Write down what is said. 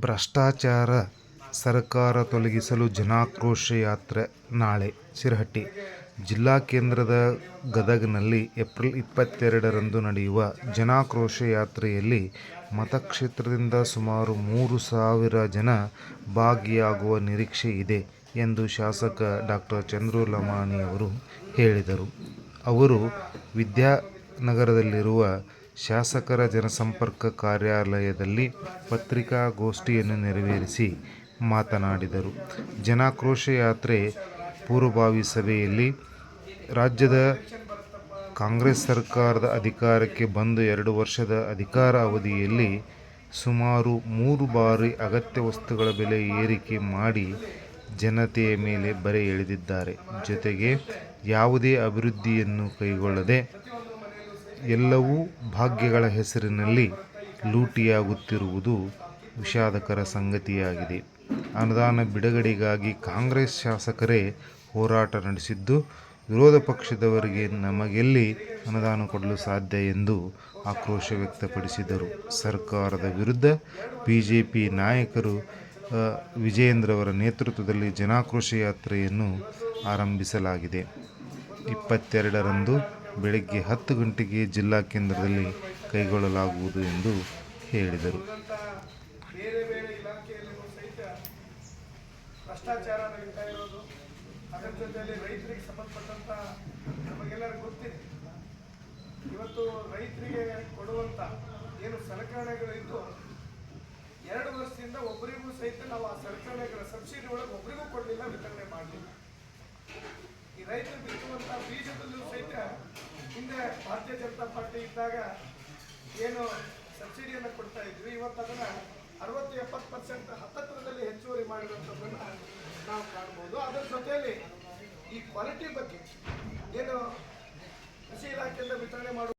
ಭ್ರಷ್ಟಾಚಾರ ಸರ್ಕಾರ ತೊಲಗಿಸಲು ಜನಾಕ್ರೋಶ ಯಾತ್ರೆ ನಾಳೆ, ಶಿರಹಟ್ಟಿ ಜಿಲ್ಲಾ ಕೇಂದ್ರದ ಗದಗನಲ್ಲಿ ಏಪ್ರಿಲ್ ಇಪ್ಪತ್ತೆರಡರಂದು ನಡೆಯುವ ಜನಾಕ್ರೋಶ ಯಾತ್ರೆಯಲ್ಲಿ ಮತಕ್ಷೇತ್ರದಿಂದ ಸುಮಾರು ಮೂರು ಸಾವಿರ ಜನ ಭಾಗಿಯಾಗುವ ನಿರೀಕ್ಷೆ ಇದೆ ಎಂದು ಶಾಸಕ ಡಾಕ್ಟರ್ ಚಂದ್ರು ಲಮಾಣಿಯವರು ಹೇಳಿದರು. ಅವರು ವಿದ್ಯಾನಗರದಲ್ಲಿರುವ ಶಾಸಕರ ಜನಸಂಪರ್ಕ ಕಾರ್ಯಾಲಯದಲ್ಲಿ ಪತ್ರಿಕಾಗೋಷ್ಠಿಯನ್ನು ನೆರವೇರಿಸಿ ಮಾತನಾಡಿದರು. ಜನಾಕ್ರೋಶ ಯಾತ್ರೆ ಪೂರ್ವಭಾವಿ ಸಭೆಯಲ್ಲಿ ರಾಜ್ಯದ ಕಾಂಗ್ರೆಸ್ ಸರ್ಕಾರದ ಅಧಿಕಾರಕ್ಕೆ ಬಂದು ಎರಡು ವರ್ಷದ ಅಧಿಕಾರ ಅವಧಿಯಲ್ಲಿ ಸುಮಾರು ಮೂರು ಬಾರಿ ಅಗತ್ಯ ವಸ್ತುಗಳ ಬೆಲೆ ಏರಿಕೆ ಮಾಡಿ ಜನತೆಯ ಮೇಲೆ ಬರೆ ಎಳೆದಿದ್ದಾರೆ. ಜೊತೆಗೆ ಯಾವುದೇ ಅಭಿವೃದ್ಧಿಯನ್ನು ಕೈಗೊಳ್ಳದೆ ಎಲ್ಲವೂ ಭಾಗ್ಯಗಳ ಹೆಸರಿನಲ್ಲಿ ಲೂಟಿಯಾಗುತ್ತಿರುವುದು ವಿಷಾದಕರ ಸಂಗತಿಯಾಗಿದೆ. ಅನುದಾನ ಬಿಡುಗಡೆಗಾಗಿ ಕಾಂಗ್ರೆಸ್ ಶಾಸಕರೇ ಹೋರಾಟ ನಡೆಸಿದ್ದು, ವಿರೋಧ ಪಕ್ಷದವರಿಗೆ ನಮಗೆಲ್ಲಿ ಅನುದಾನ ಕೊಡಲು ಸಾಧ್ಯ ಎಂದು ಆಕ್ರೋಶ ವ್ಯಕ್ತಪಡಿಸಿದರು. ಸರ್ಕಾರದ ವಿರುದ್ಧ ಬಿಜೆಪಿ ನಾಯಕರು ವಿಜಯೇಂದ್ರ ನೇತೃತ್ವದಲ್ಲಿ ಜನಾಕ್ರೋಶ ಯಾತ್ರೆಯನ್ನು ಆರಂಭಿಸಲಾಗಿದೆ. ಇಪ್ಪತ್ತೆರಡರಂದು ಬೆಳಗ್ಗೆ ಹತ್ತು ಗಂಟೆಗೆ ಜಿಲ್ಲಾ ಕೇಂದ್ರದಲ್ಲಿ ಕೈಗೊಳ್ಳಲಾಗುವುದು ಎಂದು ಹೇಳಿದರು. ಬೇರೆ ಬೇರೆ ಇಲಾಖೆಯಲ್ಲಿಯೂ ಸಹಿತ ಭ್ರಷ್ಟಾಚಾರ ನಡೀತಾ ಇರೋದು, ಅದರ ಜೊತೆಯಲ್ಲಿ ರೈತರಿಗೆ ಸಂಬಂಧಪಟ್ಟಂತ ನಮಗೆಲ್ಲರಿಗೂ ಗೊತ್ತಿದೆ ಇವತ್ತು ರೈತರಿಗೆ ಕೊಡುವಂತ ಏನು ಸಲಕರಣೆಗಳಿದ್ದು ಎರಡು ವರ್ಷದಿಂದ ಒಬ್ಬರಿಗೂ ಸಹಿತ ನಾವು ಆ ಸಲಕರಣೆಗಳ ಸಬ್ಸಿಡಿ ಒಳಗೆ ಒಬ್ಬರಿಗೂ ಹಿಂದೆ ಭಾರತೀಯ ಜನತಾ ಪಾರ್ಟಿ ಇದ್ದಾಗ ಏನು ಸಬ್ಸಿಡಿಯನ್ನು ಕೊಡ್ತಾ ಇದ್ವಿ. ಇವತ್ತು ಅದನ್ನ ಅರವತ್ತು ಎಪ್ಪತ್ತು ಪರ್ಸೆಂಟ್ ಹತ್ತತ್ರದಲ್ಲಿ ಹೆಚ್ಚುವರಿ ಮಾಡಿರುವಂಥದ್ದನ್ನ ನಾವು ಕಾಣ್ಬೋದು. ಅದರ ಜೊತೆಯಲ್ಲಿ ಈ ಕ್ವಾಲಿಟಿ ಬಗ್ಗೆ ಏನು ಕೃಷಿ ಇಲಾಖೆಯಿಂದ ವಿತರಣೆ ಮಾಡುವ